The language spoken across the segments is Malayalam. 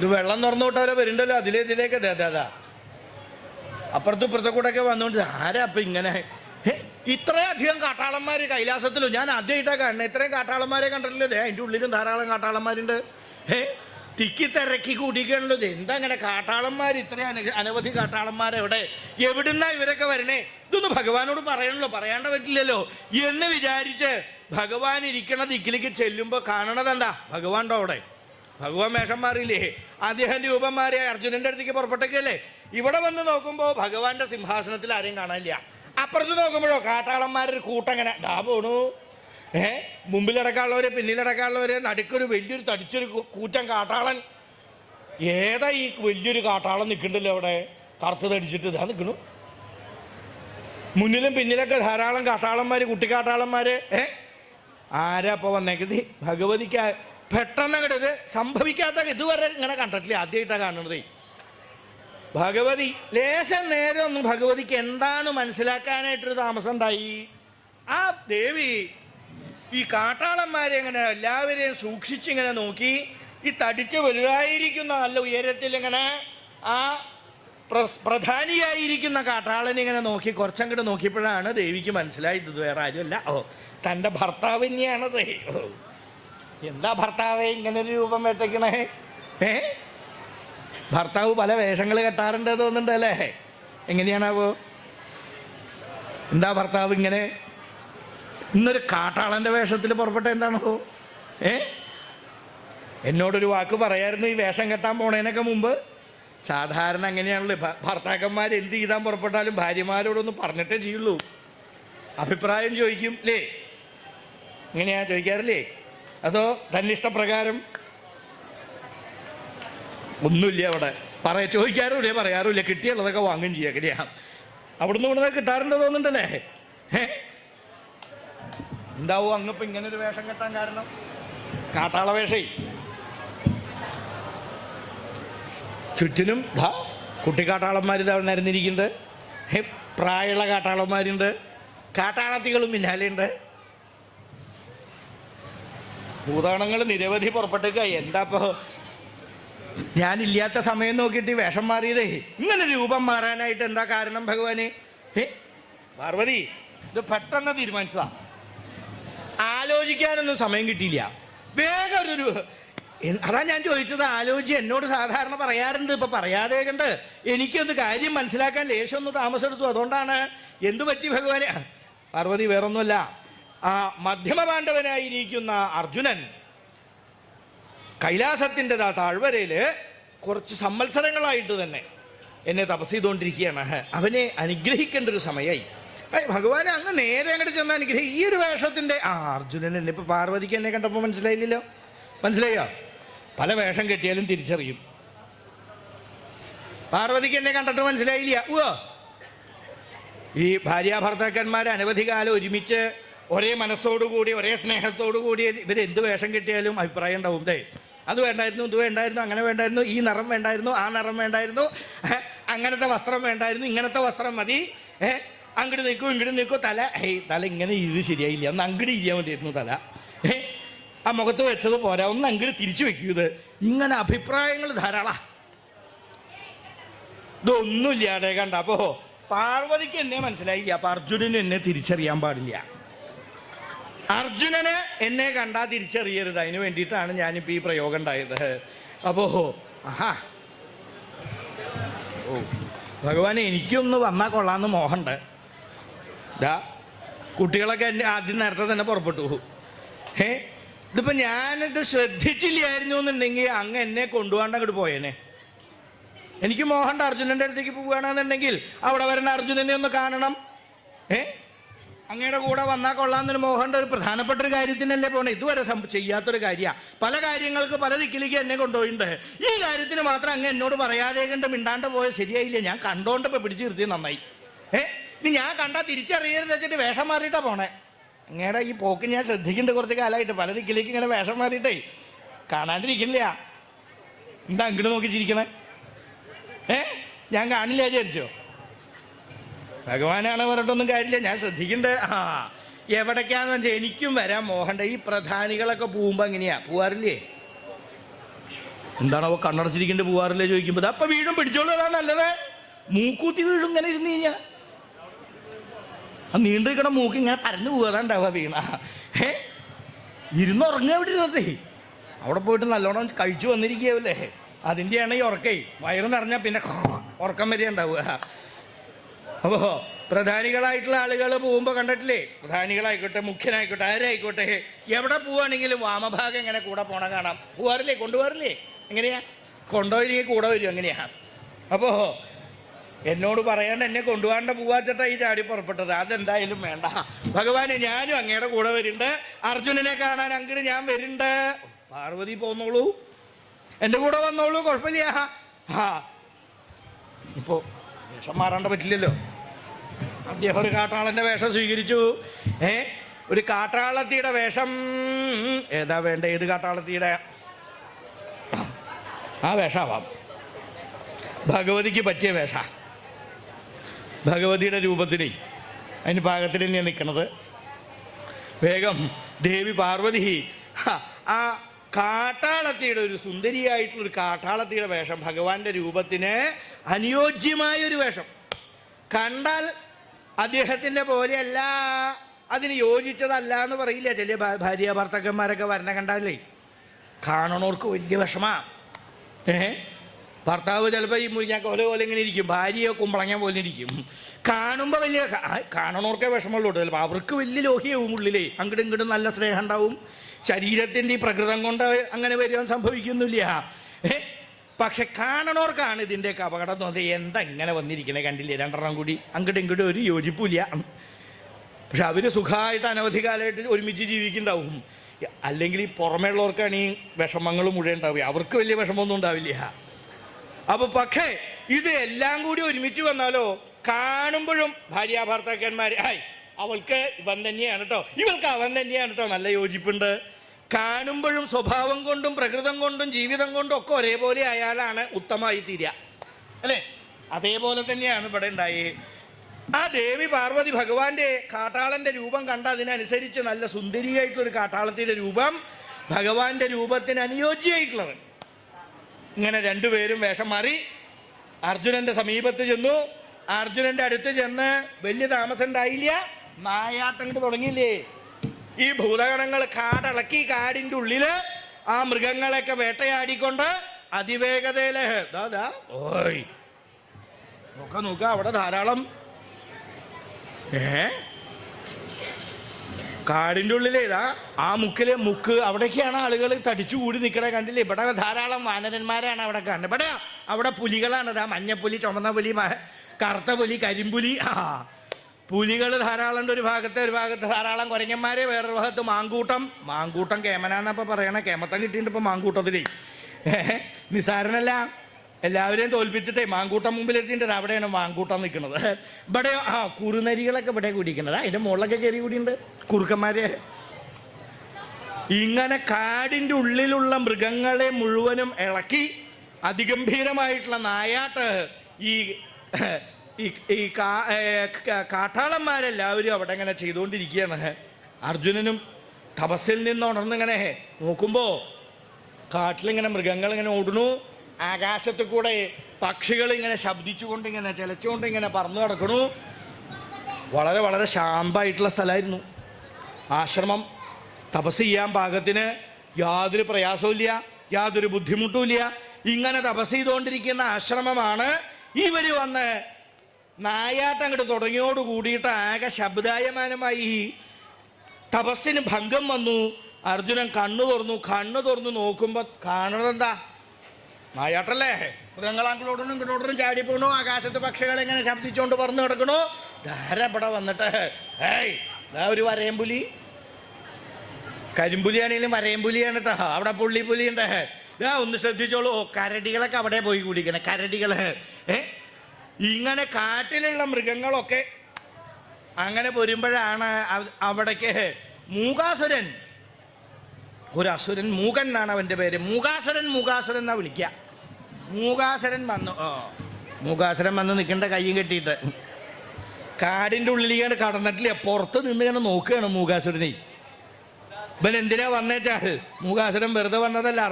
ഇത് വെള്ളം തുറന്നു വിട്ടാലോ വരുന്നുണ്ടല്ലോ. അതിലേ ഇതിലേക്ക് അതെ അപ്പുറത്തും ഇപ്പുറത്തെ കൂടെ ഒക്കെ വന്നുകൊണ്ട് ആരാ അപ്പൊ ഇങ്ങനെ? ഇത്രയധികം കാട്ടാളന്മാർ കൈലാസത്തിലും? ഞാൻ ആദ്യമായിട്ടാ കാണുന്നത് ഇത്രയും കാട്ടാളന്മാരെ കണ്ടിട്ടില്ലേ? ദേ, അതിന്റെ ഉള്ളിലും ധാരാളം കാട്ടാളന്മാരുണ്ട്. ഏ തിക്കി തിരക്കി കൂട്ടിക്കണല്ലോ ഇത് എന്താ അങ്ങനെ കാട്ടാളന്മാർ ഇത്രയും അന- അനവധി കാട്ടാളന്മാരെവിടെ എവിടുന്നാ ഇവരൊക്കെ വരണേ? ഇതൊന്നും ഭഗവാനോട് പറയണല്ലോ. പറയാണ്ട പറ്റില്ലല്ലോ. എന്ന് വിചാരിച്ച് ഭഗവാൻ ഇരിക്കണ ദിക്കിലേക്ക് ചെല്ലുമ്പോ കാണണതെന്താ? ഭഗവാന്റെ അവിടെ? ഭഗവാൻ വേഷം മാറിയില്ലേ? അദ്ദേഹം രൂപം മാറി അർജുനന്റെ അടുത്തേക്ക് പുറപ്പെട്ടേക്കല്ലേ? ഇവിടെ വന്ന് നോക്കുമ്പോ ഭഗവാന്റെ സിംഹാസനത്തിൽ ആരെയും കാണാനില്ല. അപ്പുറത്ത് നോക്കുമ്പോഴോ കാട്ടാളന്മാരൊരു കൂട്ടം അങ്ങനെ ഡാ പോണു. ഏ? മുമ്പിലടക്കാനുള്ളവര് പിന്നിലടക്കാനുള്ളവര് നടുക്കൊരു വലിയൊരു തടിച്ചൊരു കൂറ്റം കാട്ടാളൻ. ഏതാ ഈ വലിയൊരു കാട്ടാളൻ നിൽക്കണ്ടല്ലോ അവിടെ? കറുത്ത് തടിച്ചിട്ട് ഇതാ നിൽക്കണു മുന്നിലും പിന്നിലൊക്കെ ധാരാളം കാട്ടാളന്മാര് കുട്ടിക്കാട്ടാളന്മാര്. ഏ? ആരാ അപ്പൊ വന്നേക്കുന്നത്? ഭഗവതിക്ക് പെട്ടെന്ന് അങ്ങോട്ട് ഒരു സംഭവിക്കാത്ത ഇതുവരെ ഇങ്ങനെ കണ്ടിട്ടില്ല. ആദ്യമായിട്ടാണ് കാണുന്നത്. ഭഗവതി ലേശം നേരെ ഒന്നും ഭഗവതിക്ക് എന്താണ് മനസ്സിലാക്കാനായിട്ടൊരു താമസം ഉണ്ടായി? ആ ദേവി ഈ കാട്ടാളന്മാരെ ഇങ്ങനെ എല്ലാവരെയും സൂക്ഷിച്ചിങ്ങനെ നോക്കി ഈ തടിച്ച് വലുതായിരിക്കുന്ന നല്ല ഉയരത്തിൽ ഇങ്ങനെ ആ പ്രധാനിയായിരിക്കുന്ന കാട്ടാളനെ ഇങ്ങനെ നോക്കി കുറച്ചങ്ങോട്ട് നോക്കിയപ്പോഴാണ് ദേവിക്ക് മനസ്സിലായത്. വേറെ ആരുമല്ല. ഓ തന്റെ ഭർത്താവ് തന്നെയാണത്. ഓ. എന്താ ഭർത്താവെ ഇങ്ങനെ ഒരു രൂപം വെട്ടയ്ക്കണേ ഏ? ഭർത്താവ് പല വേഷങ്ങൾ കെട്ടാറുണ്ട് തോന്നുന്നുണ്ട് അല്ലേ? എങ്ങനെയാണാവോ? എന്താ ഭർത്താവ് ഇങ്ങനെ? ഇന്നൊരു കാട്ടാളന്റെ വേഷത്തിൽ പുറപ്പെട്ട എന്താണോ ഏ? എന്നോടൊരു വാക്ക് പറയായിരുന്നു ഈ വേഷം കെട്ടാൻ പോണേനൊക്കെ മുമ്പ്. സാധാരണ അങ്ങനെയാണല്ലോ. ഭർത്താക്കന്മാർ എന്ത് ചെയ്താൻ പുറപ്പെട്ടാലും ഭാര്യമാരോടൊന്നും പറഞ്ഞിട്ടേ ചെയ്യുള്ളൂ. അഭിപ്രായം ചോദിക്കും. ലേ ഇങ്ങനെയാ ചോദിക്കാറില്ലേ? അതോ തന്നിഷ്ടപ്രകാരം ഒന്നുമില്ല അവിടെ. പറയ ചോദിക്കാറുമില്ല പറയാറുമില്ല. കിട്ടിയുള്ളതൊക്കെ വാങ്ങുകയും ചെയ്യാം കിട്ടിയാ അവിടുന്ന് ഇവിടുന്ന് കിട്ടാറുണ്ട് തോന്നുന്നുണ്ടല്ലേ എന്താവും അങ്ങിപ്പോ ഇങ്ങനെ ഒരു വേഷം കെട്ടാൻ കാരണം? കാട്ടാള വേഷേ. ചുറ്റിനും ധാ കുട്ടിക്കാട്ടാളന്മാർ ഇതാ നിരന്നിരിക്കുന്നുണ്ട് പ്രായമുള്ള കാട്ടാളന്മാരുണ്ട്. കാട്ടാളത്തികളും പിന്നാലെയുണ്ട്. ഭൂതാണങ്ങൾ നിരവധി പുറപ്പെട്ടേക്ക എന്താപ്പോ? ഞാൻ ഇല്ലാത്ത സമയം നോക്കിയിട്ട് വേഷം മാറിയതേ. ഇങ്ങനെ രൂപം മാറാനായിട്ട് എന്താ കാരണം ഭഗവാനെ? പാർവതി ഇത് പെട്ടെന്ന് തീരുമാനിച്ചതാ. ആലോചിക്കാനൊന്നും സമയം കിട്ടിയില്ല. വേഗം ഒരു അതാ ഞാൻ ചോദിച്ചത്. ആലോചിച്ച് എന്നോട് സാധാരണ പറയാറുണ്ട്. ഇപ്പൊ പറയാതെ കണ്ട് എനിക്കൊന്ന് കാര്യം മനസ്സിലാക്കാൻ ലേശം ഒന്ന് താമസമെടുത്തു. അതുകൊണ്ടാണ് എന്തു പറ്റി ഭഗവാനെ? പാർവതി വേറൊന്നുമല്ല. ആ മധ്യമ പാണ്ഡവനായിരിക്കുന്ന അർജുനൻ കൈലാസത്തിന്റെതാ താഴ്വരയിൽ കുറച്ച് സംവത്സരങ്ങളായിട്ട് തന്നെ എന്നെ തപസ് ചെയ്തുകൊണ്ടിരിക്കുകയാണ് അവനെ അനുഗ്രഹിക്കേണ്ട ഒരു സമയമായി ഭഗവാനെ അങ്ങ് നേരെ അങ്ങോട്ട് ചെന്ന് അനുഗ്രഹം ഈ ഒരു വേഷത്തിന്റെ ആ അർജുനൻ എന്നെ ഇപ്പൊ പാർവതിക്ക് എന്നെ കണ്ടപ്പോൾ മനസ്സിലായില്ലല്ലോ. മനസ്സിലായോ? പല വേഷം കെട്ടിയാലും തിരിച്ചറിയും. പാർവതിക്ക് എന്നെ കണ്ടിട്ട് മനസ്സിലായില്ല. ഓ ഈ ഭാര്യ ഭർത്താക്കന്മാർ അനവധി കാലം ഒരുമിച്ച് ഒരേ മനസ്സോടുകൂടി ഒരേ സ്നേഹത്തോടുകൂടി ഇവരെന്ത് വേഷം കിട്ടിയാലും അഭിപ്രായം ഉണ്ടാവും ദേ. അത് വേണ്ടായിരുന്നു ഇത് വേണ്ടായിരുന്നു അങ്ങനെ വേണ്ടായിരുന്നു ഈ നിറം വേണ്ടായിരുന്നു ആ നിറം വേണ്ടായിരുന്നു അങ്ങനത്തെ വസ്ത്രം വേണ്ടായിരുന്നു ഇങ്ങനത്തെ വസ്ത്രം മതി ഏ അങ്ങോട്ട് നിൽക്കൂ ഇങ്ങോട്ട് നിൽക്കൂ തല ഹേയ് തല ഇങ്ങനെ ഇത് ശരിയായില്ല ഒന്ന് അങ്ങോട്ട് ഇരിക്കാൻ മതിയായിരുന്നു തല ഏ ആ മുഖത്ത് വെച്ചത് പോരാ ഒന്ന് അങ്ങോട്ട് തിരിച്ചു വെക്കൂ ഇത്. ഇങ്ങനെ അഭിപ്രായങ്ങൾ ധാരാളാ. ഇതൊന്നുമില്ലാടെ കണ്ട അപ്പോ പാർവതിക്ക് എന്നെ മനസ്സിലായില്ല അപ്പൊ അർജുനന് എന്നെ തിരിച്ചറിയാൻ പാടില്ല. അർജുനന് എന്നെ കണ്ടാ തിരിച്ചറിയരുത്. അതിന് വേണ്ടിയിട്ടാണ് ഞാനിപ്പോ ഈ പ്രയോഗം ഉണ്ടായത്. അപ്പോ ആഹാ. ഓ ഭഗവാനെ എനിക്കൊന്ന് വന്നാ കൊള്ളാന്ന് മോഹമുണ്ട് ദാ കുട്ടികളൊക്കെ എന്നെ ആദ്യം നേരത്തെ തന്നെ പുറപ്പെട്ടു. ഏ ഇതിപ്പോ ഞാനിത് ശ്രദ്ധിച്ചില്ലായിരുന്നു എന്നുണ്ടെങ്കിൽ അങ്ങ് എന്നെ കൊണ്ടുപോകാണ്ട് അങ്ങോട്ട് പോയേനെ. എനിക്ക് മോഹണ്ട അർജുനന്റെ അടുത്തേക്ക് പോവുകയാണെന്നുണ്ടെങ്കിൽ അവിടെ വരുന്ന അർജുനനെ ഒന്ന് കാണണം. ഏ അങ്ങയുടെ കൂടെ വന്നാൽ കൊള്ളാമെന്നൊരു മോഹന്റെ ഒരു പ്രധാനപ്പെട്ട ഒരു കാര്യത്തിനല്ലേ പോണേ. ഇതുവരെ ചെയ്യാത്തൊരു കാര്യമാണ് പല കാര്യങ്ങൾക്ക് പല ദിക്കിലേക്ക് എന്നെ കൊണ്ടുപോയിട്ടുണ്ട് ഈ കാര്യത്തിന് മാത്രം അങ്ങ് എന്നോട് പറയാതെ കണ്ട് മിണ്ടാണ്ട് പോയത് ശരിയായില്ല. ഞാൻ കണ്ടോണ്ട് ഇപ്പൊ പിടിച്ചു നിർത്തി നന്നായി. ഏ? ഇത് ഞാൻ കണ്ടാൽ തിരിച്ചറിയരുത് വെച്ചിട്ട് വേഷം മാറിയിട്ടാ പോണേ. അങ്ങയുടെ ഈ പോക്ക് ഞാൻ ശ്രദ്ധിക്കുന്നുണ്ട് കുറച്ച് കാലമായിട്ട് പല ദിക്കിലേക്ക് ഇങ്ങനെ വേഷം മാറിയിട്ടേ കാണാണ്ടിരിക്കില്ല. എന്താ അങ്ങോട്ട് നോക്കി ചിരിക്കണേ? ഏ? ഞാൻ കാണില്ല വിചാരിച്ചോ? ഭഗവാനാണ് പറഞ്ഞിട്ടൊന്നും കാര്യമില്ല. ഞാൻ ശ്രദ്ധിക്കണ്ടേ. ആ എവിടേക്കാന്ന് വെച്ചാൽ എനിക്കും വരാൻ മോഹണ്ട ഈ പ്രധാനികളൊക്കെ പോകുമ്പോ എങ്ങനെയാ? പോവാറില്ലേ? എന്താണോ കണ്ണടച്ചിരിക്കേണ്ടി പോവാറില്ലേ ചോദിക്കുമ്പോൾ അപ്പൊ വീണ്ടും പിടിച്ചോളൂ അതാ നല്ലത്. മൂക്കൂത്തി വീഴും ഇങ്ങനെ ഇരുന്ന് കഴിഞ്ഞാ. ആ നീണ്ടു നിൽക്കണ മൂക്ക് ഇങ്ങനെ പരന്നു പോകാതാണ്ടാവുക വീണ. ഏ ഇരുന്ന് ഉറങ്ങുക എവിടെ ഇരുന്നതേ? അവിടെ പോയിട്ട് നല്ലോണം കഴിച്ചു വന്നിരിക്കുകയല്ലേ അതിന്റെയാണ് ഈ ഉറക്കേ. വയറ് നിറഞ്ഞാൽ പിന്നെ ഉറക്കം വരെ ഉണ്ടാവുക അപ്പോ പ്രധാനികളായിട്ടുള്ള ആളുകൾ പോകുമ്പോൾ കണ്ടിട്ടില്ലേ? പ്രധാനികളായിക്കോട്ടെ മുഖ്യനായിക്കോട്ടെ ആരായിക്കോട്ടെ എവിടെ പോവാണെങ്കിലും വാമഭാഗം ഇങ്ങനെ കൂടെ പോണ കാണാം. പോവാറില്ലേ? കൊണ്ടുപോകാറില്ലേ എങ്ങനെയാ? കൊണ്ടുപോയി കൂടെ വരും എങ്ങനെയാ? അപ്പോ എന്നോട് പറയാണ്ട് എന്നെ കൊണ്ടുപോകാണ്ട് പോവാച്ചിട്ടാ ഈ ചാടി പുറപ്പെട്ടത്. അതെന്തായാലും വേണ്ട. ഭഗവാനെ ഞാനും അങ്ങയുടെ കൂടെ വരുന്നുണ്ട്. അർജുനനെ കാണാൻ അങ്ങനെ ഞാൻ വരുന്നുണ്ട്. പാർവതി പോന്നോളൂ. എന്റെ കൂടെ വന്നോളൂ കുഴപ്പമില്ല. ഇപ്പോ വേഷം മാറാണ്ട് പറ്റില്ലല്ലോ. അദ്ദേഹം ഒരു കാട്ടാളന്റെ വേഷം സ്വീകരിച്ചു. ഏ? ഒരു കാട്ടാളത്തിയുടെ വേഷം. ഏതാ വേണ്ട? ഏത് കാട്ടാളത്തിയുടെ? ആ വേഷാവാം ഭഗവതിക്ക് പറ്റിയ വേഷ. ഭഗവതിയുടെ രൂപത്തിന്. അതിന് പാകത്തിൽ തന്നെയാണ് നിൽക്കണത്? വേഗം ദേവി പാർവതി. ആ കാട്ടാളത്തിയുടെ ഒരു സുന്ദരിയായിട്ടുള്ള ഒരു കാട്ടാളത്തിയുടെ വേഷം ഭഗവാന്റെ രൂപത്തിന് അനുയോജ്യമായ ഒരു വേഷം. കണ്ടാൽ അദ്ദേഹത്തിന്റെ പോലെയല്ല അതിന് യോജിച്ചതല്ല എന്ന് പറയില്ല. ചില ഭാര്യ ഭർത്താക്കന്മാരൊക്കെ വരണ കണ്ടാലേ കാണണോർക്ക് വലിയ വിഷമാ. ഏ ഭർത്താവ് ചിലപ്പോൾ ഈ മുരിഞ്ഞാക്ക പോലെ പോലെ ഇങ്ങനെ ഇരിക്കും. ഭാര്യയോ കുമ്പളങ്ങ പോലെ ഇരിക്കും. കാണുമ്പോൾ വലിയ കാ- കാണണവർക്കേ വിഷമമുള്ളൂ ചിലപ്പോൾ അവർക്ക് വലിയ ലോഹിയാവും ഉള്ളിലേ. അങ്ങോട്ടും ഇങ്ങോട്ടും നല്ല സ്നേഹം ഉണ്ടാവും. ശരീരത്തിന്റെ ഈ പ്രകൃതം കൊണ്ട് അങ്ങനെ വരുവാൻ സംഭവിക്കുന്നില്ല. പക്ഷെ കാണണവർക്കാണ് ഇതിന്റെയൊക്കെ അപകടം തോന്നുന്നത് എന്താ ഇങ്ങനെ വന്നിരിക്കണേ കണ്ടില്ലേ? രണ്ടെണ്ണം കൂടി അങ്ങോട്ടും ഇങ്ങോട്ടും ഒരു യോജിപ്പില്ല പക്ഷെ അവർ സുഖമായിട്ട് അനവധി കാലമായിട്ട് ഒരുമിച്ച് ജീവിക്കുന്നുണ്ടാവും. അല്ലെങ്കിൽ ഈ പുറമേയുള്ളവർക്കാണ് ഈ വിഷമങ്ങൾ മുഴുവൻ ഉണ്ടാവുക. അവർക്ക് വലിയ വിഷമമൊന്നും ഉണ്ടാവില്ല. അപ്പൊ പക്ഷേ ഇത് എല്ലാം കൂടി ഒരുമിച്ച് വന്നാലോ കാണുമ്പോഴും ഭാര്യ ഭർത്താക്കന്മാരെ ആയ് അവൾക്ക് ഇവൻ തന്നെയാണ് കേട്ടോ ഇവൾക്ക് അവൻ തന്നെയാണ് കേട്ടോ നല്ല യോജിപ്പുണ്ട്. കാണുമ്പോഴും സ്വഭാവം കൊണ്ടും പ്രകൃതം കൊണ്ടും ജീവിതം കൊണ്ടും ഒക്കെ ഒരേപോലെ ആയാലാണ് ഉത്തമമായി തീരുക അല്ലേ? അതേപോലെ തന്നെയാണ് ഇവിടെ ഉണ്ടായി. ആ ദേവി പാർവതി ഭഗവാന്റെ കാട്ടാളന്റെ രൂപം കണ്ട അതിനനുസരിച്ച് നല്ല സുന്ദരിയായിട്ടുള്ളൊരു കാട്ടാളത്തിന്റെ രൂപം ഭഗവാന്റെ രൂപത്തിന് അനുയോജ്യമായിട്ടുള്ളത് ഇങ്ങനെ രണ്ടുപേരും വേഷം മാറി അർജുനന്റെ സമീപത്ത് ചെന്നു. അർജുനന്റെ അടുത്ത് ചെന്ന് വലിയ താമസം ഉണ്ടായില്ല. നായാട്ടങ്ങട്ട് തുടങ്ങിയില്ലേ? ഈ ഭൂതഗണങ്ങൾ കാടളക്കി കാടിന്റെ ഉള്ളിൽ ആ മൃഗങ്ങളെയൊക്കെ വേട്ടയാടിക്കൊണ്ട് അതിവേഗതയിലെ ഓയ്. നോക്ക നോക്ക അവിടെ ധാരാളം. ഏ? കാടിന്റെ ഉള്ളിലേതാ ആ മുക്കിലെ മുക്ക്. അവിടേക്കാണ് ആളുകൾ തടിച്ചു കൂടി നിൽക്കണ കണ്ടില്ലേ? ഇവിടെ ധാരാളം വാനരന്മാരാണ് അവിടെ കാണുന്നത് ഇവിടെ അവിടെ പുലികളാണ്. ഇതാ മഞ്ഞപ്പുലി ചുമന്ന പുലി കറുത്ത പുലി കരിമ്പുലി. ആ പുലികൾ ധാരാളം ഒരു ഭാഗത്ത് ഒരു ഭാഗത്ത് ധാരാളം കുരങ്ങന്മാരെ വേറൊരു ഭാഗത്ത് മാങ്കൂട്ടം. മാങ്കൂട്ടം കേമനാന്നപ്പോ പറയണേ. കേമത്തം കിട്ടിയിട്ടുണ്ട് ഇപ്പൊ മാങ്കൂട്ടത്തിലേ നിസാരനല്ല. എല്ലാവരെയും തോൽപ്പിച്ചിട്ടേ മാങ്കൂട്ടം മുമ്പിൽ എത്തിയിട്ടുണ്ട് അവിടെയാണ് മാങ്കൂട്ടം നിൽക്കുന്നത്. ഇവിടെ ആ കുറുനരികളൊക്കെ ഇവിടെ കൂടിയിരിക്കുന്നത് അതിന്റെ മുകളിലൊക്കെ കയറി കൂടിയുണ്ട് കുറുക്കന്മാരെ. ഇങ്ങനെ കാടിന്റെ ഉള്ളിലുള്ള മൃഗങ്ങളെ മുഴുവനും ഇളക്കി അതിഗംഭീരമായിട്ടുള്ള നായാട്ട് ഈ ഈ കാട്ടാളന്മാരെല്ലാവരും അവിടെ ഇങ്ങനെ ചെയ്തുകൊണ്ടിരിക്കുകയാണ്. അർജുനനും തപസ്സിൽ നിന്ന് ഉണർന്നിങ്ങനെ നോക്കുമ്പോ കാട്ടിലിങ്ങനെ മൃഗങ്ങൾ ഇങ്ങനെ ഓടുന്നു. ആകാശത്ത് കൂടെ പക്ഷികൾ ഇങ്ങനെ ശബ്ദിച്ചുകൊണ്ട് ഇങ്ങനെ ചിലച്ചുകൊണ്ട് ഇങ്ങനെ പറന്നു കിടക്കണു വളരെ വളരെ ശാന്തമായിട്ടുള്ള സ്ഥലമായിരുന്നു. ആശ്രമം. തപസ് ചെയ്യാൻ പാകത്തിന് യാതൊരു പ്രയാസവുമില്ല യാതൊരു ബുദ്ധിമുട്ടുമില്ല. ഇങ്ങനെ തപസ് ചെയ്തുകൊണ്ടിരിക്കുന്ന ആശ്രമമാണ് ഇവർ വന്ന് നായാട്ടം അങ്ങോട്ട് തുടങ്ങിയോട് കൂടിയിട്ട് ആകെ ശബ്ദായമാനമായി തപസ്സിന് ഭംഗം വന്നു. അർജുനൻ കണ്ണു തുറന്നു കണ്ണു തുറന്നു നോക്കുമ്പോ കാണുന്നതെന്താ നായാട്ടല്ലേ? മൃഗങ്ങൾ ഇങ്ങോട്ടും ചാടി പോണു ആകാശത്ത് പക്ഷികൾ എങ്ങനെ ശബ്ദിച്ചുകൊണ്ട് പറന്നു കിടക്കണു. ധാര ഇവിടെ വന്നിട്ട്? ഏയ് ഇതാ ഒരു വരയമ്പുലി കരിമ്പുലിയാണെങ്കിലും വരയമ്പുലിയാണ് കേട്ടോ അവിടെ പുള്ളിപ്പുലി ഉണ്ട് ഇതാ ഒന്ന് ശ്രദ്ധിച്ചോളൂ. കരടികളൊക്കെ അവിടെ പോയി കുടിക്കണേ. കരടികൾ. ഏ? ഇങ്ങനെ കാട്ടിലുള്ള മൃഗങ്ങളൊക്കെ അങ്ങനെ വരുമ്പോഴാണ് അവ- അവിടേക്ക്. മൂകാസുരൻ. ഒരു അസുരൻ മൂകൻ എന്നാണ് അവന്റെ പേര്. മൂകാസുരൻ മൂകാസുരൻ എന്നാ വിളിക്കുക മൂകാസുരൻ വന്നു. ഓ മൂകാസുരൻ വന്ന് നിൽക്കേണ്ട കയ്യും കെട്ടിയിട്ട്. കാടിന്റെ ഉള്ളിലേക്കാണ് കടന്നിട്ടില്ല പുറത്ത് നിന്ന് ഇങ്ങനെ നോക്കുകയാണ് മൂകാസുരനെ. ഇവൻ എന്തിനാ വന്നേച്ചാൽ മൂകാസുരൻ വെറുതെ വന്നതല്ല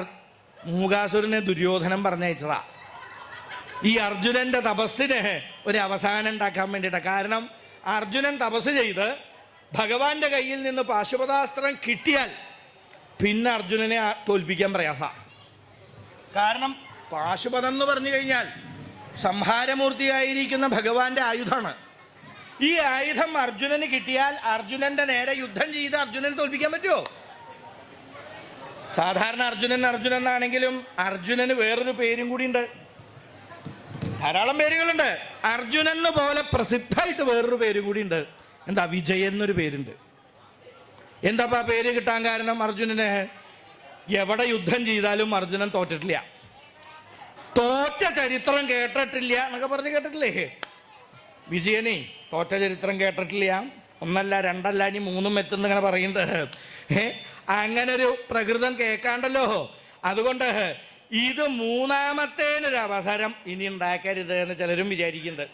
മൂകാസുരനെ ദുര്യോധനം പറഞ്ഞയച്ചതാ. ഈ അർജുനന്റെ തപസ്സിന് ഒരു അവസാനം ഉണ്ടാക്കാൻ വേണ്ടിയിട്ട്. കാരണം അർജുനൻ തപസ് ചെയ്ത് ഭഗവാന്റെ കയ്യിൽ നിന്ന് പാശുപതാസ്ത്രം കിട്ടിയാൽ പിന്നെ അർജുനനെ തോൽപ്പിക്കാൻ പ്രയാസ. കാരണം പാശുപതം എന്ന് പറഞ്ഞു കഴിഞ്ഞാൽ സംഹാരമൂർത്തിയായിരിക്കുന്ന ഭഗവാന്റെ ആയുധമാണ്. ഈ ആയുധം അർജുനന് കിട്ടിയാൽ അർജുനന്റെ നേരെ യുദ്ധം ചെയ്ത് അർജുനനെ തോൽപ്പിക്കാൻ പറ്റുമോ? സാധാരണ അർജുനൻ അർജുനൻ എന്നാണെങ്കിലും അർജുനന് വേറൊരു പേരും കൂടി ഉണ്ട് ധാരാളം പേരുകളുണ്ട്. അർജുനൻ പോലെ പ്രസിദ്ധമായിട്ട് വേറൊരു പേരും കൂടി ഉണ്ട് എന്താ വിജയൻ എന്നൊരു പേരുണ്ട്. എന്താ പേര് കിട്ടാൻ കാരണം അർജുനന്? എവിടെ യുദ്ധം ചെയ്താലും അർജുനൻ തോറ്റിട്ടില്ല. തോറ്റ ചരിത്രം കേട്ടിട്ടില്ല എന്നൊക്കെ പറഞ്ഞ് കേട്ടിട്ടില്ലേ? വിജയനെ തോറ്റ ചരിത്രം കേട്ടിട്ടില്ല. ഒന്നല്ല രണ്ടല്ല ഇനി മൂന്നും എത്തുന്ന ഇങ്ങനെ പറയുന്നത്. അങ്ങനെ ഒരു പ്രകൃതം കേൾക്കാണ്ടല്ലോ. അതുകൊണ്ട് ഇത് മൂന്നാമത്തേനൊരു അവസരം ഇനി ഉണ്ടാക്കരുത് എന്ന് ചിലരും വിചാരിക്കുന്നത്.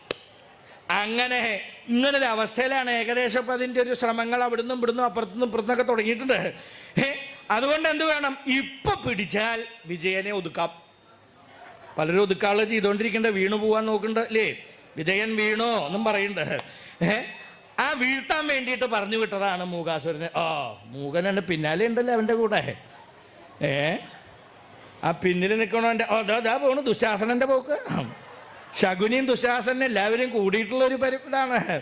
അങ്ങനെ ഇങ്ങനൊരു അവസ്ഥയിലാണ് ഏകദേശം ഇപ്പം അതിന്റെ ഒരു ശ്രമങ്ങൾ അവിടുന്ന് ഇവിടുന്ന് അപ്പുറത്തുനിന്നും ഇപ്പുറത്തുനിന്നൊക്കെ തുടങ്ങിയിട്ടുണ്ട്. അതുകൊണ്ട് എന്ത് വേണം? ഇപ്പൊ പിടിച്ചാൽ വിജയനെ ഒതുക്കാം. പലരും ഒതുക്കാൾ ചെയ്തുകൊണ്ടിരിക്കണ്ട വീണു പോവാൻ നോക്കണ്ട അല്ലേ വിജയൻ വീണോ എന്നും പറയണ്ട. ആ വീഴ്ത്താൻ വേണ്ടിയിട്ട് പറഞ്ഞു വിട്ടതാണ് മൂകാസുരനെ. ആ മൂകൻ എന്റെ പിന്നാലെ ഉണ്ടല്ലോ അവന്റെ കൂടെ? ഏ? ആ പിന്നിൽ നിൽക്കണവന്റെ ഓ അതാ പോണു ദുശാസനന്റെ പോക്ക്. ശകുനിയും ദുശാസനും എല്ലാവരും കൂടിയിട്ടുള്ള ഒരു പരി ഇതാണ്.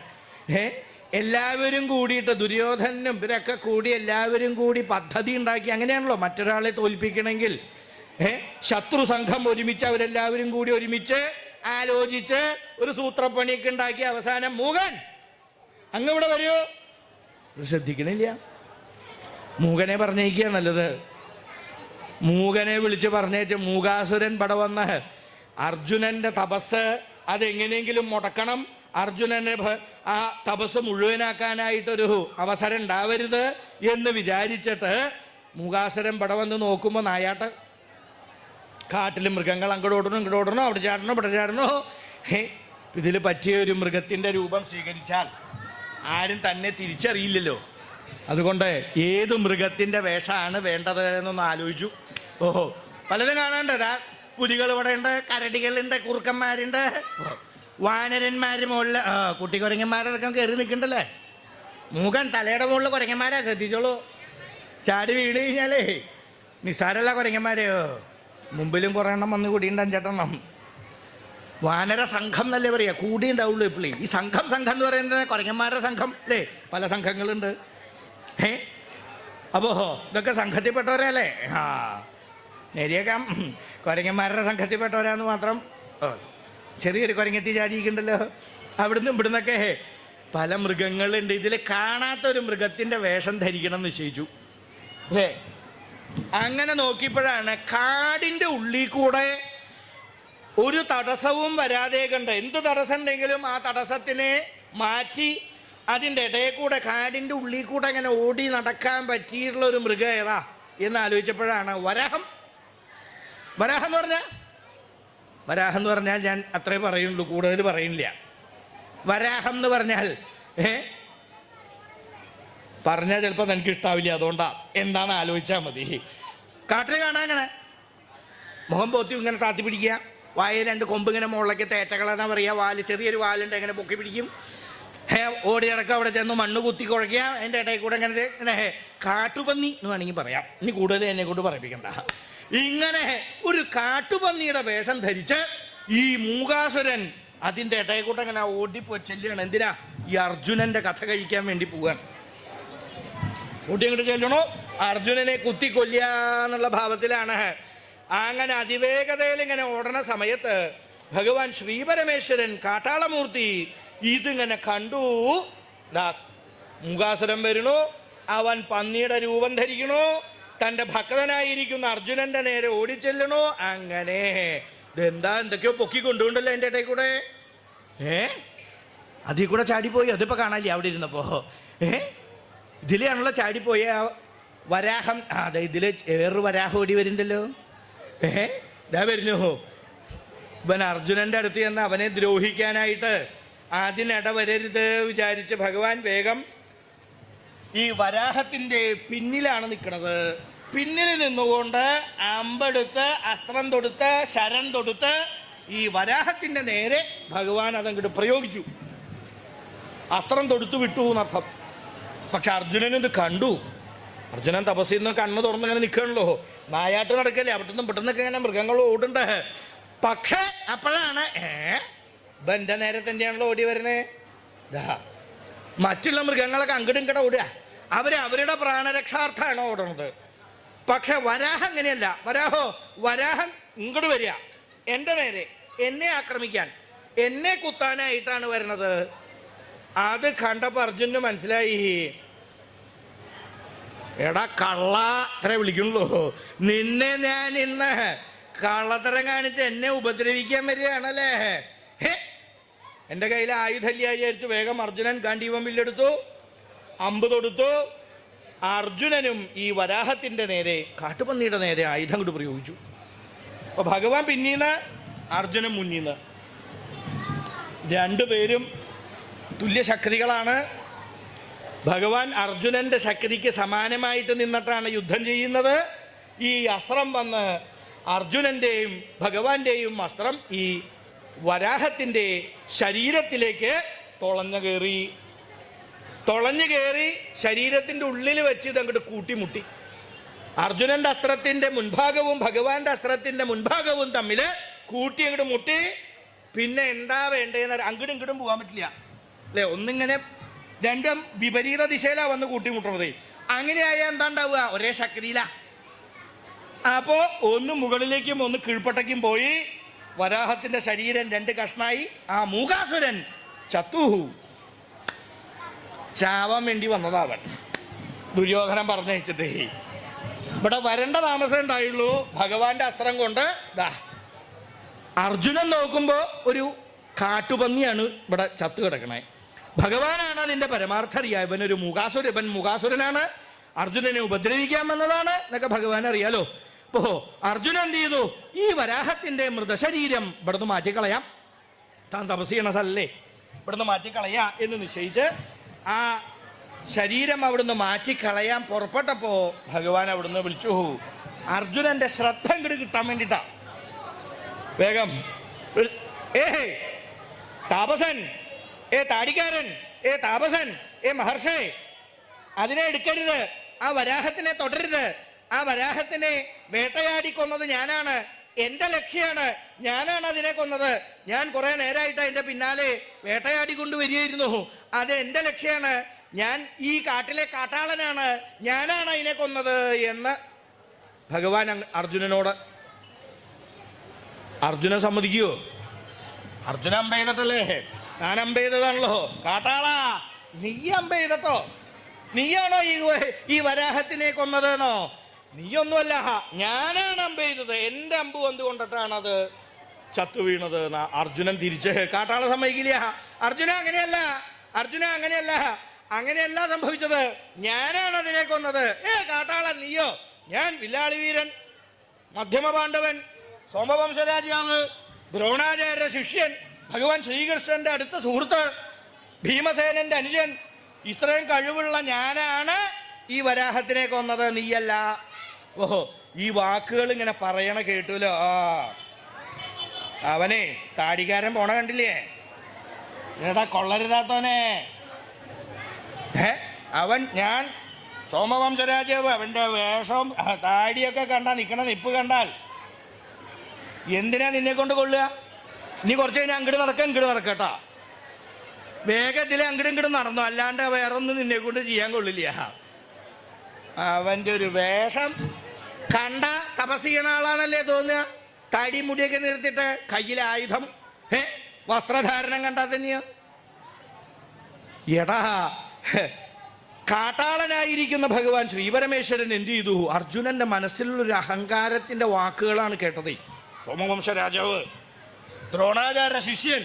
ഏ? എല്ലാവരും കൂടിയിട്ട് ദുര്യോധനും ഇവരൊക്കെ കൂടി എല്ലാവരും കൂടി പദ്ധതി ഉണ്ടാക്കി അങ്ങനെയാണല്ലോ മറ്റൊരാളെ തോൽപ്പിക്കണമെങ്കിൽ. ഏ? ശത്രു സംഘം ഒരുമിച്ച് അവരെല്ലാവരും കൂടി ഒരുമിച്ച് ആലോചിച്ച് ഒരു സൂത്രപ്പണിയൊക്കെ ഉണ്ടാക്കി അവസാനം മൂകൻ. അങ്ങ് ഇവിടെ വരൂ ശ്രദ്ധിക്കണില്ല. മൂകനെ പറഞ്ഞേക്കുക നല്ലത്. മൂകനെ വിളിച്ച് പറഞ്ഞേച്ച് മൂകാസുരൻ പട വന്ന് അർജുനന്റെ തപസ് അതെങ്ങനെയെങ്കിലും മുടക്കണം. അർജുനനെ ആ തപസ് മുഴുവനാക്കാനായിട്ടൊരു അവസരം ഉണ്ടാവരുത് എന്ന് വിചാരിച്ചിട്ട് മൂകാസുരൻ പട വന്ന് നോക്കുമ്പോൾ നായാട്ട് കാട്ടിൽ മൃഗങ്ങൾ അങ്ങോട്ട് ഓടണം ഇങ്ങോട്ട് ഓടണോ അവിടെ ചാടണോ ഇവിടെ ചാടണോ? ഇതിൽ പറ്റിയ ഒരു മൃഗത്തിന്റെ രൂപം സ്വീകരിച്ചാൽ ആരും തന്നെ തിരിച്ചറിയില്ലല്ലോ. അതുകൊണ്ട് ഏത് മൃഗത്തിന്റെ വേഷമാണ് വേണ്ടത് എന്നൊന്ന് ആലോചിച്ചു. ഓഹോ പലരും കാണാണ്ട് ദാ പുലികൾ ഇവിടെ ഉണ്ട് കരടികളുണ്ട് കുറുക്കന്മാരുണ്ട്. വാനരന്മാർ മുകളിൽ കുട്ടി കുരങ്ങന്മാരടക്കം കയറി നിൽക്കണ്ടല്ലേ? മൂകൻ തലയുടെ മുകളിൽ കുരങ്ങന്മാരാ ശ്രദ്ധിച്ചോളൂ. ചാടി വീണ് കഴിഞ്ഞാലേ നിസ്സാരല്ല കുരങ്ങന്മാരെയോ? മുമ്പിലും കുറേ എണ്ണം വന്ന് കൂടിയുണ്ട് വാനര സംഘം എന്നല്ലേ പറയുക കൂടി ഉണ്ടാവുള്ളൂ ഇപ്പിളി. ഈ സംഘം സംഘം എന്ന് പറയുന്നത് കുരങ്ങന്മാരുടെ സംഘം അല്ലേ? പല സംഘങ്ങളുണ്ട്. ഏ അപ്പോ ഇതൊക്കെ സംഘത്തിൽപ്പെട്ടവരല്ലേ? ആ. നേരിയേക്കാം. കുരങ്ങന്മാരുടെ സംഘത്തിൽപ്പെട്ടവരാന്ന് മാത്രം. ചെറിയൊരു കുരങ്ങത്തി ചാടിയിരിക്കണ്ടല്ലോ അവിടുന്ന് ഇവിടുന്നൊക്കെ പല മൃഗങ്ങളുണ്ട്. ഇതിൽ കാണാത്തൊരു മൃഗത്തിന്റെ വേഷം ധരിക്കണം നിശ്ചയിച്ചു. അല്ലേ അങ്ങനെ നോക്കിയപ്പോഴാണ് കാടിന്റെ ഉള്ളിൽ കൂടെ ഒരു തടസ്സവും വരാതെ കണ്ട് എന്ത് തടസ്സം ഉണ്ടെങ്കിലും ആ തടസ്സത്തിനെ മാറ്റി അതിന്റെ ഇടയിൽ കൂടെ കാടിന്റെ ഉള്ളിൽ കൂടെ അങ്ങനെ ഓടി നടക്കാൻ പറ്റിയിട്ടുള്ള ഒരു മൃഗം ഏതാ എന്ന് ആലോചിച്ചപ്പോഴാണ് വരാഹം. വരാഹം എന്ന് പറഞ്ഞാൽ? വരാഹം എന്ന് പറഞ്ഞാൽ ഞാൻ അത്രേ പറയുള്ളൂ കൂടുതൽ പറയുന്നില്ല. വരാഹം എന്ന് പറഞ്ഞാൽ ഏ? പറഞ്ഞാൽ ചിലപ്പോൾ എനിക്ക് ഇഷ്ടാവില്ല അതുകൊണ്ടാ. എന്താണ് ആലോചിച്ചാൽ മതി. കാട്ടിൽ കാണാൻ അങ്ങനെ മുഖം പോത്തി ഇങ്ങനെ താത്തി പിടിക്കുക. വായ രണ്ട് കൊമ്പ് ഇങ്ങനെ മുകളിലേക്ക് തേറ്റകളെന്നാ പറയുക. വാൽ ചെറിയൊരു വാലുണ്ട് എങ്ങനെ പൊക്കി പിടിക്കും. ഹേ ഓടി കിടക്കുക അവിടെ ചെന്ന് മണ്ണ് കുത്തി കുഴയ്ക്കുക എന്റെ ഇടയിൽ കൂടെ ഇങ്ങനെ ഇങ്ങനെ ഹേ, കാട്ടുപന്നി എന്ന് വേണമെങ്കിൽ പറയാം. ഇനി കൂടുതൽ എന്നെ കൊണ്ട് പറയിപ്പിക്കണ്ട. ഇങ്ങനെ ഒരു കാട്ടുപന്നിയുടെ വേഷം ധരിച്ച് ഈ മൂകാസുരൻ അതിന്റെ ഇടയിൽ കൂടെ ഇങ്ങനെ ഓടിപ്പോ ചെല്ലുകയാണ്. എന്തിനാ? ഈ അർജുനന്റെ കഥ കഴിക്കാൻ വേണ്ടി പോവുകയാണ്. കൂട്ടി അങ്ങോട്ട് ചെല്ലണോ. അർജുനനെ കുത്തി എന്നുള്ള ഭാവത്തിലാണ്. അങ്ങനെ അതിവേഗതയിൽ ഇങ്ങനെ ഓടണ സമയത്ത് ഭഗവാൻ ശ്രീപരമേശ്വരൻ കാട്ടാളമൂർത്തി ഇതിങ്ങനെ കണ്ടു. മുഖാസുരം വരുന്നു. അവൻ പന്നിയുടെ രൂപം ധരിക്കണു തന്റെ ഭക്തനായിരിക്കുന്ന അർജുനന്റെ നേരെ ഓടിച്ചെല്ലണു. അങ്ങനെ. ഇതെന്താ എന്തൊക്കെയോ പൊക്കി കൊണ്ടുകൊണ്ടല്ലോ എന്റെ ഇടയിൽ കൂടെ? ഏ? അതിൽ കൂടെ ചാടിപ്പോയി. അതിപ്പോ കാണാനില്ല അവിടെ ഇരുന്നപ്പോ? ഏ? ഇതിലെയാണല്ലോ ചാടിപ്പോയ വരാഹം. അതെ ഇതിൽ വേറൊരു വരാഹം ഓടി വരുന്നുണ്ടല്ലോ. ഏ ഇതാ വരുന്നു. ഇവൻ അർജുനന്റെ അടുത്ത് ചെന്ന് അവനെ ദ്രോഹിക്കാനായിട്ട് അതിനിട വരരുത് വിചാരിച്ച് ഭഗവാൻ വേഗം ഈ വരാഹത്തിന്റെ പിന്നിലാണ് നിൽക്കുന്നത് പിന്നിൽ നിന്നുകൊണ്ട് അമ്പെടുത്ത് അസ്ത്രം തൊടുത്ത് ശരം തൊടുത്ത് ഈ വരാഹത്തിന്റെ നേരെ ഭഗവാൻ അതങ്ങോട്ട് പ്രയോഗിച്ചു. അസ്ത്രം തൊടുത്തു വിട്ടു എന്നർത്ഥം. പക്ഷെ അർജുനൻ ഇത് കണ്ടു. അർജുനൻ തപസ്സിൽ നിന്ന് കണ്ണ് തുറന്ന് ഇങ്ങനെ നിൽക്കണല്ലോ നായാട്ട് നടക്കല്ലേ? അവിടുന്ന് പെട്ടെന്നൊക്കെ ഇങ്ങനെ മൃഗങ്ങൾ ഓടുണ്ട്? പക്ഷേ അപ്പോഴാണ് ഏ ബന്ധ നേരെ ഓടി വരുന്നേ? ദാ മറ്റുള്ള മൃഗങ്ങളൊക്കെ അങ്ങടും കട ഓടുക. അവർ അവരുടെ പ്രാണരക്ഷാർത്ഥാണ് ഓടുന്നത് പക്ഷെ വരാഹം അങ്ങനെയല്ല. വരാഹോ വരാഹം ഇങ്ങോട്ട് വരിക. എന്റെ നേരെ എന്നെ ആക്രമിക്കാൻ എന്നെ കുത്താനായിട്ടാണ് വരുന്നത്. അത് കണ്ടപ്പോ അർജുനന് മനസ്സിലായി. എടാ കള്ള അത്ര വിളിക്കണല്ലോ നിന്നെ ഞാൻ ഇന്ന് കള്ളത്തരം കാണിച്ച് എന്നെ ഉപദ്രവിക്കാൻ വരികയാണല്ലേ? എന്റെ കയ്യിൽ ആയുധല്യ വിചാരിച്ചു വേഗം അർജുനൻ ഗാന്ധീവം വില്ലെടുത്തു. അമ്പ് തൊടുത്തു അർജുനനും ഈ വരാഹത്തിന്റെ നേരെ കാട്ടുപന്നിയുടെ നേരെ ആയുധം കൊണ്ട് പ്രയോഗിച്ചു. അപ്പൊ ഭഗവാൻ പിന്നീന്ന് അർജുനൻ മുന്നീന്ന്. രണ്ടുപേരും തുല്യശക്തികളാണ്. ഭഗവാൻ അർജുനന്റെ ശക്തിക്ക് സമാനമായിട്ട് നിന്നിട്ടാണ് യുദ്ധം ചെയ്യുന്നത്. ഈ അസ്ത്രം വന്ന് അർജുനന്റെയും ഭഗവാന്റെയും അസ്ത്രം ഈ വരാഹത്തിന്റെ ശരീരത്തിലേക്ക് തുളഞ്ഞു കയറി. തുളഞ്ഞു കയറി ശരീരത്തിന്റെ ഉള്ളിൽ വെച്ച് ഇതങ്ങോട്ട് കൂട്ടിമുട്ടി. അർജുനന്റെ അസ്ത്രത്തിന്റെ മുൻഭാഗവും ഭഗവാന്റെ അസ്ത്രത്തിന്റെ മുൻഭാഗവും തമ്മിൽ കൂട്ടി അങ്ങോട്ട് മുട്ടി. പിന്നെ എന്താ വേണ്ടതെന്ന് അങ്ങോട്ടും ഇങ്ങോട്ടും പോകാൻ പറ്റില്ല. അല്ലെ ഒന്നിങ്ങനെ രണ്ടും വിപരീത ദിശയിലാ വന്ന് കൂട്ടിമുട്ടുന്നത്. അങ്ങനെയായാ എന്താ ഉണ്ടാവുക ഒരേ ശക്തിയിലാ. അപ്പോ ഒന്ന് മുകളിലേക്കും ഒന്ന് കീഴ്പട്ടയ്ക്കും പോയി വരാഹത്തിന്റെ ശരീരം രണ്ട് കഷ്ണായി. ആ മൂകാസുരൻ ചത്തുഹു. ചാവാൻ വേണ്ടി വന്നതാവൻ. ദുര്യോധനം പറഞ്ഞയച്ചത്. ഇവിടെ വരണ്ട താമസം ഉണ്ടായുള്ളൂ. ഭഗവാന്റെ അസ്ത്രം കൊണ്ട് ദാ. അർജുനൻ നോക്കുമ്പോ ഒരു കാട്ടുപന്നിയാണ് ഇവിടെ ചത്തു കിടക്കണേ. ഭഗവാനാണ് അതിന്റെ പരമാർത്ഥറിയ ഇവനൊരു മുഖാസുര ഇവൻ മുഖാസുരനാണ്. അർജുനനെ ഉപദ്രവിക്കാൻ വന്നതാണ് എന്നൊക്കെ ഭഗവാൻ അറിയാലോ. അപ്പോ അർജുനൻ എന്ത് ചെയ്തു? ഈ വരാഹത്തിന്റെ മൃതശരീരം ഇവിടുന്ന് മാറ്റിക്കളയാം. താൻ തപസ് ചെയ്യണ സ്ഥലല്ലേ? ഇവിടുന്ന് മാറ്റിക്കളയാ എന്ന് നിശ്ചയിച്ച് ആ ശരീരം അവിടുന്ന് മാറ്റിക്കളയാൻ പുറപ്പെട്ടപ്പോ ഭഗവാൻ അവിടുന്ന് വിളിച്ചു. അർജുനന്റെ ശ്രദ്ധ ഇങ്ങോട്ട് കിട്ടാൻ വേണ്ടിട്ടാ. വേഗം. വിളി- ഏ താപസൻ. ഏ താടിക്കാരൻ ഏ താപസൻ ഏ മഹർഷേ അതിനെ എടുക്കരുത് ആ വരാഹത്തിനെ തുടരുത് ആ വരാഹത്തിനെ വേട്ടയാടി കൊന്നത് ഞാനാണ് എന്റെ ലക്ഷ്യമാണ് ഞാനാണ് അതിനെ കൊന്നത്. ഞാൻ കുറെ നേരമായിട്ട് അതിന്റെ പിന്നാലെ വേട്ടയാടി കൊണ്ടുവരികയായിരുന്നു അത് എന്റെ ലക്ഷ്യമാണ് ഞാൻ ഈ കാട്ടിലെ കാട്ടാളനാണ് ഞാനാണ് അതിനെ കൊന്നത് എന്ന് ഭഗവാൻ അർജുനനോട് അർജുന സമ്മതിക്കുവോ? അർജുന അമ്പ ഞാൻ അമ്പ ചെയ്തതാണല്ലോ കാട്ടാളാ നീ അമ്പ ചെയ്തട്ടോ നീയാണോ ഈ ഈ വരാഹത്തിനെ കൊന്നതെന്നോ? നീയൊന്നുമല്ല ഞാനാണ് അമ്പ ചെയ്തത് എന്റെ അമ്പ് വന്നുകൊണ്ടിട്ടാണ് അത് ചത്തു വീണത് അർജുനൻ തിരിച്ച്. കാട്ടാള സമ്മതിക്കില്ല. അർജുന അങ്ങനെയല്ല അർജുന അങ്ങനെയല്ല അങ്ങനെയല്ല സംഭവിച്ചത്. ഞാനാണ് അതിനെ കൊന്നത്. ഏ കാട്ടാള നീയോ? ഞാൻ വില്ലാളി വീരൻ മധ്യമ പാണ്ഡവൻ സോമവംശരാജാവ് ദ്രോണാചാര്യ ശിഷ്യൻ ഭഗവാൻ ശ്രീകൃഷ്ണന്റെ അടുത്ത സുഹൃത്ത് ഭീമസേനന്റെ അനുജൻ. ഇത്രയും കഴിവുള്ള ഞാനാണ് ഈ വരാഹത്തിനെ കൊന്നത് നീയല്ല. ഓഹോ ഈ വാക്കുകൾ ഇങ്ങനെ പറയണ കേട്ടുല്ലോ ആ. അവനെ താടികാരൻ പോണ കണ്ടില്ലേ? എടാ കൊള്ളരുതാത്തവനെ അവൻ ഞാൻ സോമവംശരാജാവ്. അവന്റെ വേഷവും താടിയൊക്കെ കണ്ടാ നിൽക്കണ നിപ്പ് കണ്ടാൽ. എന്തിനാ നിന്നെ കൊണ്ട് കൊള്ളുക? നീ കുറച്ച് കഴിഞ്ഞാൽ അങ്ങോട്ട് നടക്കാം ഇങ്ങോട്ട് നടക്കട്ടാ വേഗത്തിൽ അങ്ങോട്ടും ഇങ്ങോട്ട് നടന്നു അല്ലാണ്ട് വേറൊന്നും നിന്നെ കൊണ്ട് ചെയ്യാൻ കൊള്ളില്ല. അവന്റെ ഒരു വേഷം. കണ്ട തപസ് ചെയ്യണ ആളാണല്ലേ തോന്നുക. തടി മുടിയൊക്കെ നിർത്തിയിട്ട് കയ്യിൽ ആയുധം. ഏ വസ്ത്രധാരണം കണ്ടാ തന്നെയാ. എടാ കാട്ടാളനായിരിക്കുന്ന ഭഗവാൻ ശ്രീപരമേശ്വരൻ എന്ത് ചെയ്തു? അർജുനന്റെ മനസ്സിലുള്ള ഒരു അഹങ്കാരത്തിന്റെ വാക്കുകളാണ് കേട്ടത്. സോമവംശ രാജാവ് ദ്രോണാചാര്യ ശിഷ്യൻ.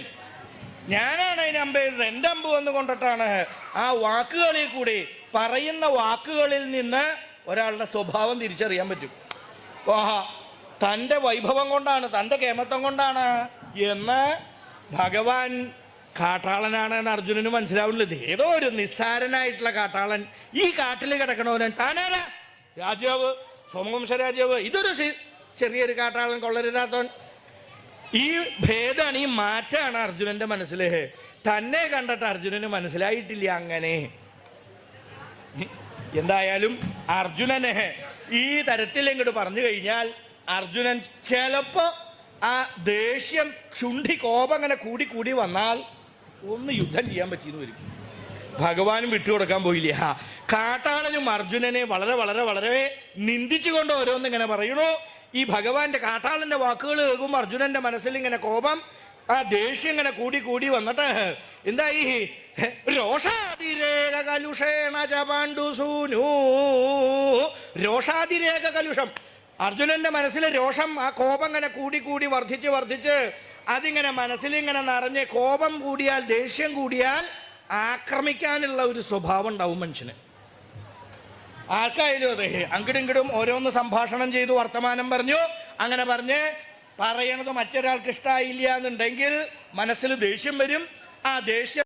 ഞാനാണ് അതിന് അമ്പ ചെയ്തത് എന്റെ അമ്പ് വന്നു കൊണ്ടിട്ടാണ് ആ വാക്കുകളിൽ കൂടി പറയുന്ന വാക്കുകളിൽ നിന്ന് ഒരാളുടെ സ്വഭാവം തിരിച്ചറിയാൻ പറ്റും. ഓഹ തന്റെ വൈഭവം കൊണ്ടാണ് തന്റെ കേമത്വം കൊണ്ടാണ് എന്ന് ഭഗവാൻ കാട്ടാളനാണ് എന്ന് അർജുനന് മനസ്സിലാവുന്നത് ഏതോ ഒരു നിസ്സാരനായിട്ടുള്ള കാട്ടാളൻ. ഈ കാട്ടിൽ കിടക്കണവനൻ താനാരാ? രാജാവ് സോമവംശ രാജാവ്. ഇതൊരു ചെറിയൊരു കാട്ടാളൻ കൊള്ളരുതാത്തവൻ. ഈ ഭേദമാണ് ഈ മാറ്റാണ് അർജുനന്റെ മനസ്സിൽ തന്നെ കണ്ടിട്ട് അർജുനന് മനസ്സിലായിട്ടില്ല അങ്ങനെ. എന്തായാലും അർജുനനെ ഈ തരത്തിൽ ഇങ്ങോട്ട് പറഞ്ഞു കഴിഞ്ഞാൽ അർജുനൻ ചിലപ്പോ ആ ദേഷ്യം ചുണ്ടി കോപം അങ്ങനെ കൂടി കൂടി വന്നാൽ ഒന്ന് യുദ്ധം ചെയ്യാൻ പറ്റിയെന്ന് വരും. ഭഗവാനും വിട്ടുകൊടുക്കാൻ പോയില്ല. കാട്ടാളനും അർജുനനെ വളരെ വളരെ വളരെ നിന്ദിച്ചുകൊണ്ട് ഓരോന്ന് ഇങ്ങനെ പറയണു ഈ ഭഗവാന്റെ കാട്ടാളന്റെ വാക്കുകൾ കേൾക്കുമ്പോൾ അർജുനന്റെ മനസ്സിൽ ഇങ്ങനെ കോപം ആ ദേഷ്യം ഇങ്ങനെ കൂടി കൂടി വന്നിട്ട് എന്തായി രോഷാതിരേക കലുഷേണ ചാണ്ടു സൂനു രോഷാതിരേക കലുഷം. അർജുനന്റെ മനസ്സിൽ രോഷം ആ കോപം ഇങ്ങനെ കൂടി കൂടി വർദ്ധിച്ച് വർദ്ധിച്ച് അതിങ്ങനെ മനസ്സിലിങ്ങനെ നിറഞ്ഞ് കോപം കൂടിയാൽ ദേഷ്യം കൂടിയാൽ ആക്രമിക്കാനുള്ള ഒരു സ്വഭാവം ഉണ്ടാവും മനുഷ്യന്. ആർക്കായാലും അതെ അങ്ങടും ഇങ്ങടും ഓരോന്ന് സംഭാഷണം ചെയ്തു വർത്തമാനം പറഞ്ഞു. അങ്ങനെ പറഞ്ഞ് പറയണത് മറ്റൊരാൾക്ക് ഇഷ്ടമായില്ല എന്നുണ്ടെങ്കിൽ മനസ്സിൽ ദേഷ്യം വരും. ആ ദേഷ്യം